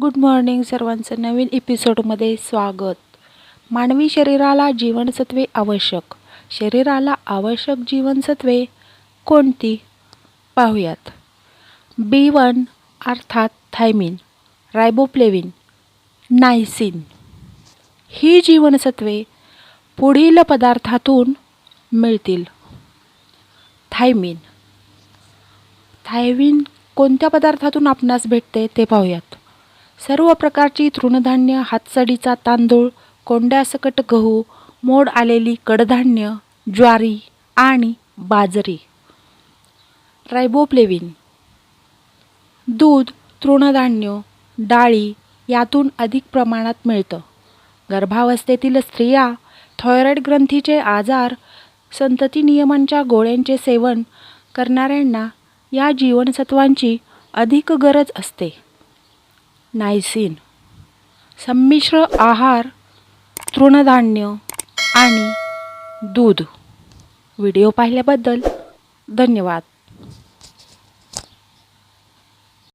Good morning सर्वांचं नवीन एपिसोडमध्ये स्वागत. मानवी शरीराला जीवनसत्वे आवश्यक. शरीराला आवश्यक जीवनसत्वे कोणती? पाहूयात. बी वन अर्थात थायमिन रायबोप्लेविन नायसिन. ही जीवनसत्वे पुढील पदार्थातून मिळतील. थायमिन. थायमिन कोणत्या पदार्थातून आपणास भेटते ते पाहूयात. सर्व प्रकारची तृणधान्य हातसडीचा तांदूळ कोंड्यासकट गहू मोड आलेली कडधान्य ज्वारी आणि बाजरी. रायबोप्लेविन. दूध तृणधान्य डाळी यातून अधिक प्रमाणात मिळतं. गर्भावस्थेतील स्त्रिया थॉयरॉईड ग्रंथीचे आजार संतती नियमांच्या गोळ्यांचे सेवन करणाऱ्यांना या जीवनसत्वांची अधिक गरज असते. नायसिन. संमिश्र आहार तृणधान्य आणि दूध. व्हिडिओ पाहिल्याबद्दल धन्यवाद.